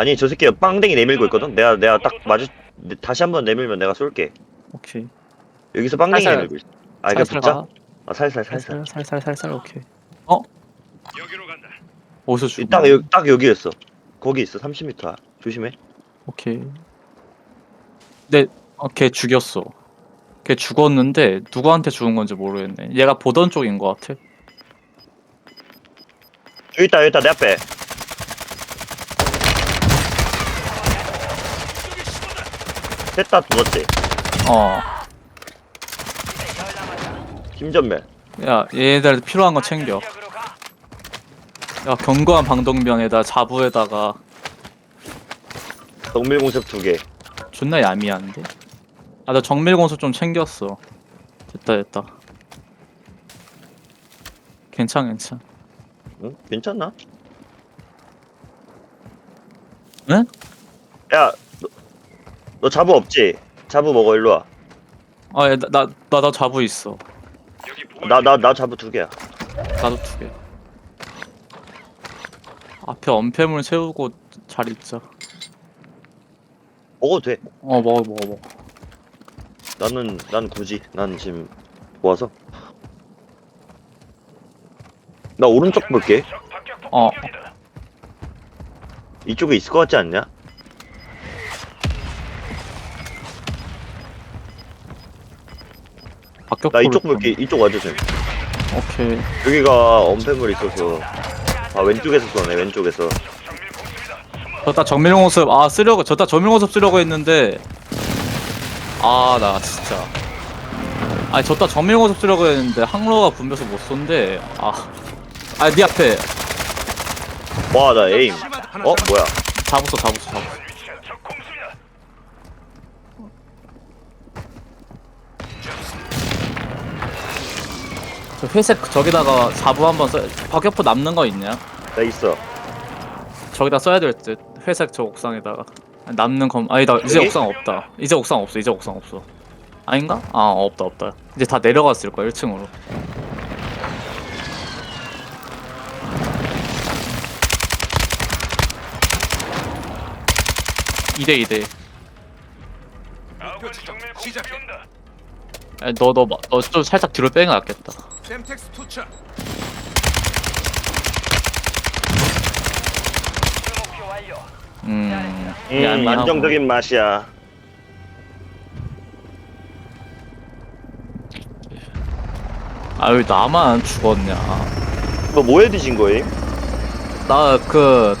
아니 저 새끼가 빵댕이 내밀고 있거든. 내가 내가 딱 마주 다시 한번 내밀면 내가 쏠게. 오케이. 여기서 빵댕이 살살. 내밀고 있어. 아 이거 살살 붙자. 가. 아 살살 살살. 살살 살살 살살 오케이. 어? 여기로 간다. 어디서 죽은 딱? 여기 딱 여기였어. 거기 있어. 30m. 조심해. 오케이. 네, 어, 걔 죽였어. 걔 죽었는데 누구한테 죽은 건지 모르겠네. 얘가 보던 쪽인 것 같아. 여기 있다 여기 있다 내 앞에. 셋 다 죽었지. 어. 김전멸. 야, 얘네들 필요한 거 챙겨. 야, 견고한 방독면에다 자부에다가 정밀공습 두 개. 존나 야미한데? 아, 나 정밀 공수 좀 챙겼어. 됐다, 됐다. 괜찮, 괜찮. 응? 괜찮나? 응? 야, 너, 너 자부 없지? 자부 먹어 일로 와. 아, 야, 나, 나, 나, 나 자부 있어. 여기 보안 나나 나 자부 두 개야. 나도 두 개. 앞에 엄폐물 채우고 잘 있자. 먹어도 돼. 어, 먹어, 먹어, 먹어. 나는 난 굳이 난 지금 모아서. 나 오른쪽 볼게. 어. 이쪽에 있을 것 같지 않냐? 박격 나 이쪽 볼게. 이쪽 와주세요. 오케이. 여기가 엄폐물 있어서. 아 왼쪽에서 쏘네 왼쪽에서. 저따 정밀공습 아 쓰려고 저따 정밀공습 쓰려고 했는데 아 나 진짜 아니 저따 정밀공습 쓰려고 했는데 항로가 분벼서 못 쏜대 아아네 앞에 와 나 에임. 어 뭐야? 잡았어 잡았어 잡았어 저 회색 저기다가 자부 한번 써 박격포 남는 거 있냐? 나 있어. 저기다 써야 될 듯 회색 저 옥상에다가. 남는 검 아니다 이제 여기? 옥상 없다. 이제 옥상 없어 이제 옥상 없어. 아닌가? 아 없다 없다. 이제 다 내려갔을 거야 1층으로. 이대 이대. 아군 정밀 공습이 온다. 너너너 좀 살짝 뒤로 빼는 게 낫겠다 샘텍스 투척 목표 완료. 음, 음 안정적인 맛이야. 아왜 나만 죽었냐 너 뭐해 드신 거임? 나 그